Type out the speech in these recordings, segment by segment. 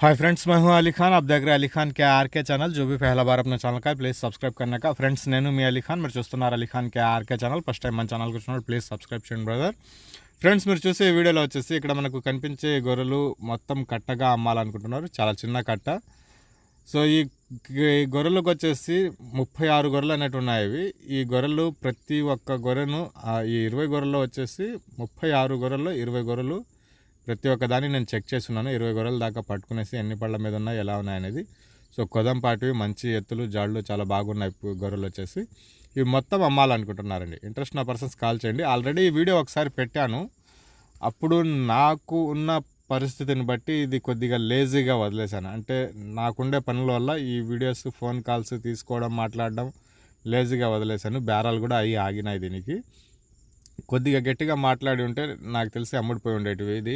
Hi friends मैं हूं अली खान आप देख रहे हैं अली खान के आर के चैनल जो भी पहला बार अपने ఛానల్ का ప్లీజ్ సబ్స్క్రైబ్ करने का ఫ్రెండ్స్ నేను మీ అలీ ఖాన్ మీరు చూస్తున్నారు Ali Khan K R K channel first time మన ఛానల్కి వచ్చినప్పుడు ప్లీజ్ సబ్స్క్రైబ్ చేయండి బ్రదర్ ఫ్రెండ్స్ మీరు చూసే ఈ వీడియోలో వచ్చేసి ఇక్కడ మనకు కనిపించే గొర్రెలు మొత్తం కట్టగా అమ్మాలనుకుంటున్నారు చాలా చిన్న కట్ట సో ఈ ఈ గొర్రెలకు వచ్చేసి ముప్పై ఆరు గొర్రెలు అనేవి ఉన్నాయి ఇవి ఈ గొర్రెలు ప్రతి ఒక్క గొర్రెను ఆ, ఈ ఇరవై గొర్రెల్లో వచ్చేసి ముప్పై ఆరు గొర్రెల్లో ఇరవై గొర్రెలు ప్రతి ఒక్క దాన్ని నేను చెక్ చేస్తున్నాను. ఇరవై గొర్రెల దాకా పట్టుకునేసి ఎన్ని పళ్ళ మీద ఉన్నాయి ఎలా ఉన్నాయి అనేది. సో కొదంపాటివి మంచి ఎత్తులు జాళ్ళు చాలా బాగున్నాయి గొర్రెలు వచ్చేసి. ఇవి మొత్తం అమ్మాలనుకుంటున్నారండి. ఇంట్రెస్ట్ ఉన్న పర్సన్స్ కాల్ చేయండి. ఆల్రెడీ ఈ వీడియో ఒకసారి పెట్టాను. అప్పుడు నాకు ఉన్న పరిస్థితిని బట్టి ఇది కొద్దిగా లేజీగా వదిలేశాను. అంటే నాకుండే పనుల వల్ల ఈ వీడియోస్ ఫోన్ కాల్స్ తీసుకోవడం మాట్లాడడం లేజీగా వదిలేశాను. బేరాలు కూడా అయ్యి ఆగినాయి దీనికి. కొద్దిగా గట్టిగా మాట్లాడి ఉంటే నాకు తెలిసి అమ్ముడిపోయి ఉండేటివి. ఇది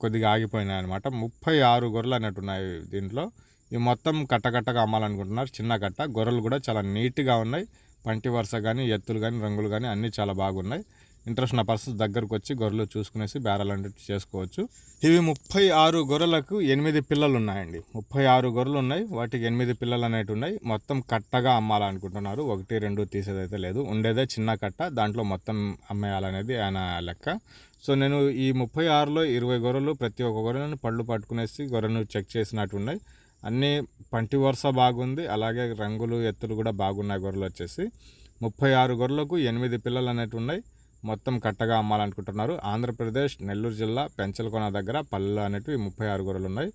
కొద్దిగా ఆగిపోయినాయి అనమాట ముప్పై ఆరు గొర్రెలు అన్నట్టు ఉన్నాయి దీంట్లో. ఈ మొత్తం కట్టకట్టగా అమ్మాలనుకుంటున్నారు. చిన్న కట్ట. గొర్రెలు కూడా చాలా నీట్గా ఉన్నాయి. పంటి వరుస కానీ ఎత్తులు కానీ రంగులు కానీ అన్నీ చాలా బాగున్నాయి. ఇంట్రెస్ట్ ఉన్న పర్సన్స్ దగ్గరకు వచ్చి గొర్రెలు చూసుకునేసి బేరాలు అంటే చేసుకోవచ్చు. ఇవి ముప్పై ఆరు గొర్రెలకు ఎనిమిది పిల్లలు ఉన్నాయండి. ముప్పై ఆరు గొర్రెలు ఉన్నాయి. వాటికి ఎనిమిది పిల్లలు అనేవి ఉన్నాయి. మొత్తం కట్టగా అమ్మాలనుకుంటున్నారు. ఒకటి రెండు తీసేదైతే లేదు. ఉండేదే చిన్న కట్ట. దాంట్లో మొత్తం అమ్మేయాలనేది ఆయన లెక్క. సో నేను ఈ ముప్పై ఆరులో ఇరవై గొర్రెలు ప్రతి ఒక్క గొర్రెలను పళ్ళు పట్టుకునేసి గొర్రెను చెక్ చేసినట్టు ఉన్నాయి. అన్నీ పంటి వరుస బాగుంది. అలాగే రంగులు ఎత్తులు కూడా బాగున్నాయి గొర్రెలు వచ్చేసి. ముప్పై ఆరు గొర్రెలకు ఎనిమిది పిల్లలు అనేవి ఉన్నాయి. మొత్తం కట్టగా అమ్మాలనుకుంటున్నారు. ఆంధ్రప్రదేశ్ నెల్లూరు జిల్లా పెంచలకొన దగ్గర పల్లెలు అనేటివి ముప్పై ఆరు గొర్రెలు ఉన్నాయి.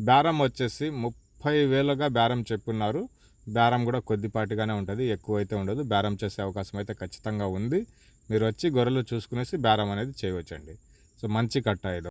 బేరం వచ్చేసి ముప్పై వేలుగా బేరం చెప్పున్నారు. బేరం కూడా కొద్దిపాటిగానే ఉంటుంది ఎక్కువ అయితే ఉండదు. బేరం చేసే అవకాశం అయితే ఖచ్చితంగా ఉంది. మీరు వచ్చి గొర్రెలు చూసుకునేసి బేరం అనేది చేయవచ్చండి. సో మంచి కట్ట ఇది.